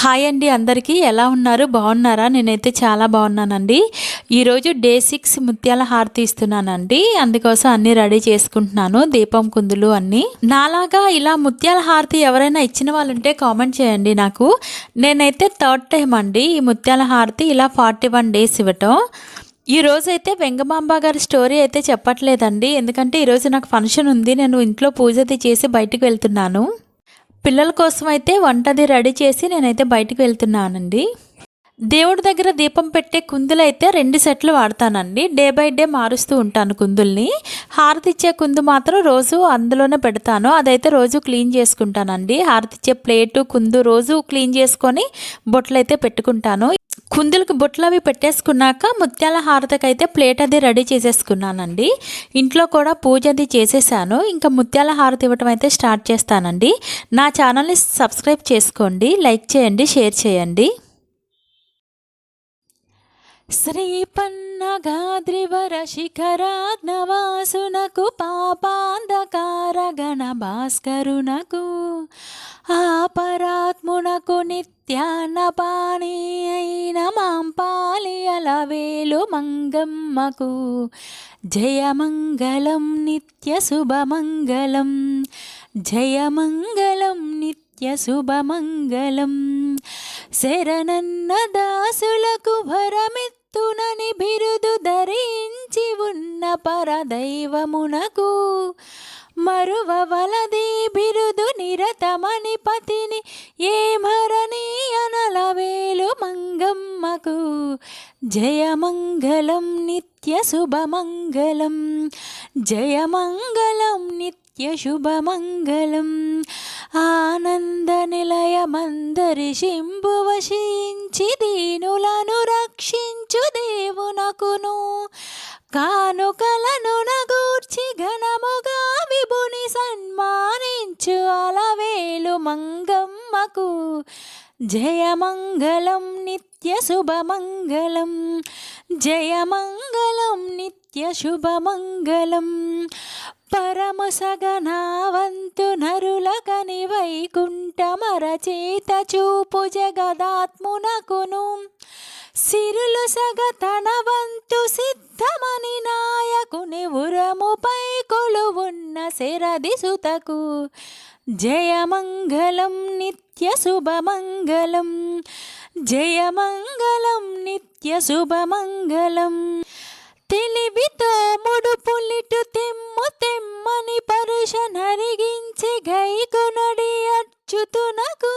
Hi అండి అందరికీ. ఎలా ఉన్నారు? బాగున్నారా? నేనైతే చాలా బాగున్నానండి. ఈరోజు డే సిక్స్ ముత్యాల హారతి ఇస్తున్నానండి. అందుకోసం అన్నీ రెడీ చేసుకుంటున్నాను. దీపం కుందులు అన్నీ. నాలాగా ఇలా ముత్యాల హారతి ఎవరైనా ఇచ్చిన వాళ్ళు ఉంటే కామెంట్ చేయండి నాకు. నేనైతే థర్డ్ టైం అండి ఈ ముత్యాల హారతి ఇలా ఫార్టీ వన్ డేస్ ఇవ్వటం. ఈ అయితే వెంగమాంబ గారి స్టోరీ అయితే చెప్పట్లేదండి. ఎందుకంటే ఈరోజు నాకు ఫంక్షన్ ఉంది. నేను ఇంట్లో పూజ చేసి బయటకు వెళ్తున్నాను. పిల్లల కోసం అయితే వంటది రెడీ చేసి నేనైతే బయటికి వెళ్తున్నానండి. దేవుడి దగ్గర దీపం పెట్టే కుందులు అయితే రెండు సెట్లు వాడతానండి. డే బై డే మారుస్తూ ఉంటాను కుందుల్ని. హారతి ఇచ్చే కుందు మాత్రం రోజు అందులోనే పెడతాను. అదైతే రోజు క్లీన్ చేసుకుంటానండి. హారతి ఇచ్చే ప్లేటు కుందు రోజు క్లీన్ చేసుకొని బొట్లు అయితే పెట్టుకుంటాను. కుందులకు బొట్లు అవి పెట్టేసుకున్నాక ముత్యాల హారతకైతే ప్లేట్ అది రెడీ చేసేసుకున్నానండి. ఇంట్లో కూడా పూజ అది చేసేసాను. ఇంకా ముత్యాల హారతి ఇవ్వటం అయితే స్టార్ట్ చేస్తానండి. నా ఛానల్ని సబ్స్క్రైబ్ చేసుకోండి లైక్ చేయండి షేర్ చేయండి. శ్రీపన్నగాద్రివర శిఖరాగ్నవాసునకు పాపాంధకార గణ భాస్కరునకు ఆపరాత్మునకు నిత్యాన్నపాణి అయిన మాంపాలి అలవేలు మంగమ్మకు. జయమంగళం నిత్య శుభమంగళం జయమంగళం నిత్య శుభమంగళం శరణన్న దాసులకు ఎత్తునని బిరుదు ధరించి ఉన్న పరదైవమునకు మరువవలది బిరుదు నిరతమని పతిని ఏమరని అనలవేలు మంగమ్మకు. జయమంగళం నిత్య శుభమంగళం జయమంగళం నిత్య శుభమంగళం. ఆనంద నిలయమందరి శంభు వశించి దీనులను రక్షించు దేవునకును. కానుకలను నగూర్చి ఘనముగా విభుని సన్మానించు అలవేలు మంగమ్మకు. జయమంగళం నిత్య శుభమంగళం. జయమంగళం నిత్య నిత్యశుభమంగళం పరమసగనావంతు నరులగని నరులకని వైకుంఠమరచేత చూపు జగదాత్మునకును. సిరులు సగతనవంతు సిద్ధమని నాయకుని ఉరముపై కొలువున్న శరది సుతకు. జయమంగళం నిత్య శుభమంగళం. జయమంగళం నిత్య శుభమంగళం. తెలివితో ముడుపులిటు తెమ్ము తెమ్మని పరుష నరిగించి గైకొనడి అచ్యుతునకు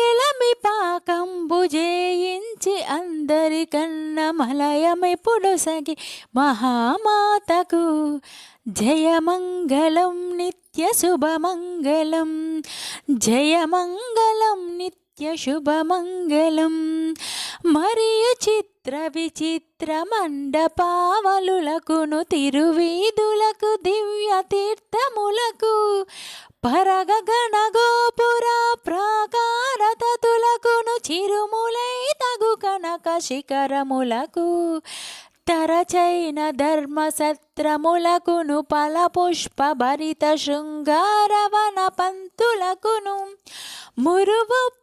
ఎలమి పాకంబు జయించి అందరికన్న మలయమెప్పుడు సగి మహామాతకు. జయమంగళం నిత్య శుభమంగళం జయమంగళం నిత్య శుభమంగళం. మరియు చిత్ర విచిత్ర మండపావలులకును తిరువీధులకు దివ్య తీర్థములకు పరగ గణ గోపుర ప్రాకారతతులకును చిరుములై తగు కనక శిఖరములకు తరచైన ధర్మ సత్రములకును పల పుష్ప భరిత శృంగారవన పంతులకును మురువు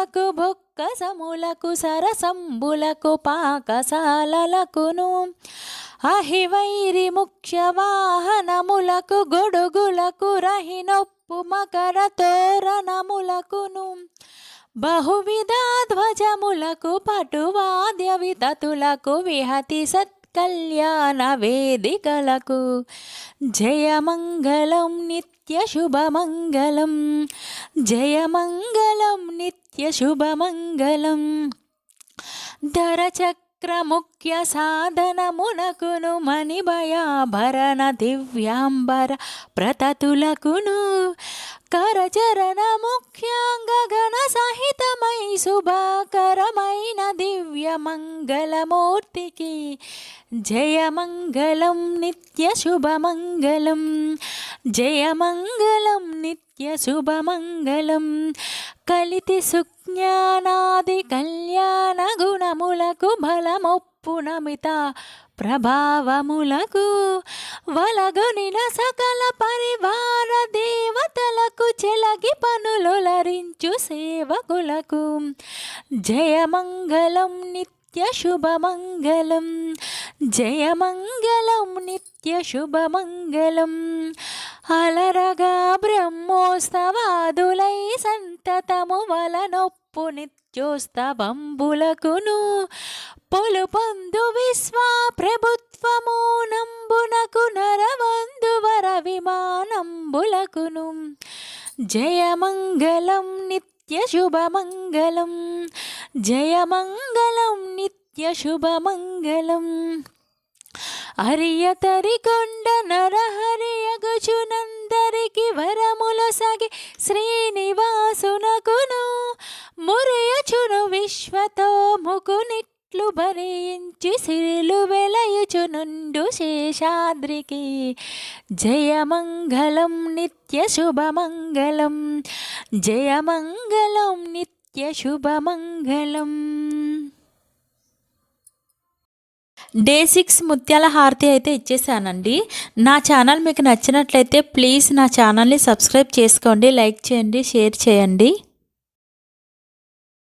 ఉగ్రాణములకు బొక్కసములకు సరసంబులకు పాకశాలలకును. అహివైరి ముఖ్య వాహనములకు గొడుగులకు రహినొప్పు మకర తోరణములకును. బహువిధ ధ్వజములకు పటువాద్య వితతులకు విహతి సత్కళ్యాణ వేదికలకు. జయమంగళం నిత్య శుభమంగళం. జయమంగళం నిత్య శుభమంగళం. ధరచక్రముఖ్య సాధనమునకును మణిభయాభరణ దివ్యాంబర ప్రతతులకును. కరచరణ ముఖ్యాంగ గణ సహితమై శుభాకరమైన దివ్య మంగళమూర్తికి జయమంగళం నిత్య శుభమంగళం. జయమంగళం నిత్య శుభమంగళం. కలితి సుజ్ఞానాది కళ్యాణ గుణములకు బలమొప్పునమిత ప్రభావములకు వలగొనిన సకల పరివార దేవతలకు చెలగి పనులొలరించు సేవకులకు. జయమంగళం నిత్య శుభమంగళం. జయమంగళం నిత్య శుభమంగళం. అలరగా బ్రహ్మోత్సవాదులై సంతతము వలనొప్పు నిత్యోత్సవంబులకును. పొలు పొందు విశ్వ ప్రభుత్వము నంబునకు నరవందువర విమానంబులకును జయమంగళం నిత్య శుభమంగళం జయమంగళం నిత్య శుభమంగళం అరియతరికొండ నరహరియగుచునందరికి వరముల సగి శ్రీనివాసునకును మురయచును విశ్వతో ముకునిట్లు భరించి సిరిలు వెలయుచునుండు శేషాద్రికి. జయమంగళం నిత్య శుభమంగళం జయమంగళం నిత్య శుభమంగళం. డే సిక్స్ ముత్యాల హారతి అయితే ఇచ్చేసానండి. నా ఛానల్ మీకు నచ్చినట్లయితే ప్లీజ్ నా ఛానల్ని సబ్స్క్రైబ్ చేసుకోండి లైక్ చేయండి షేర్ చేయండి.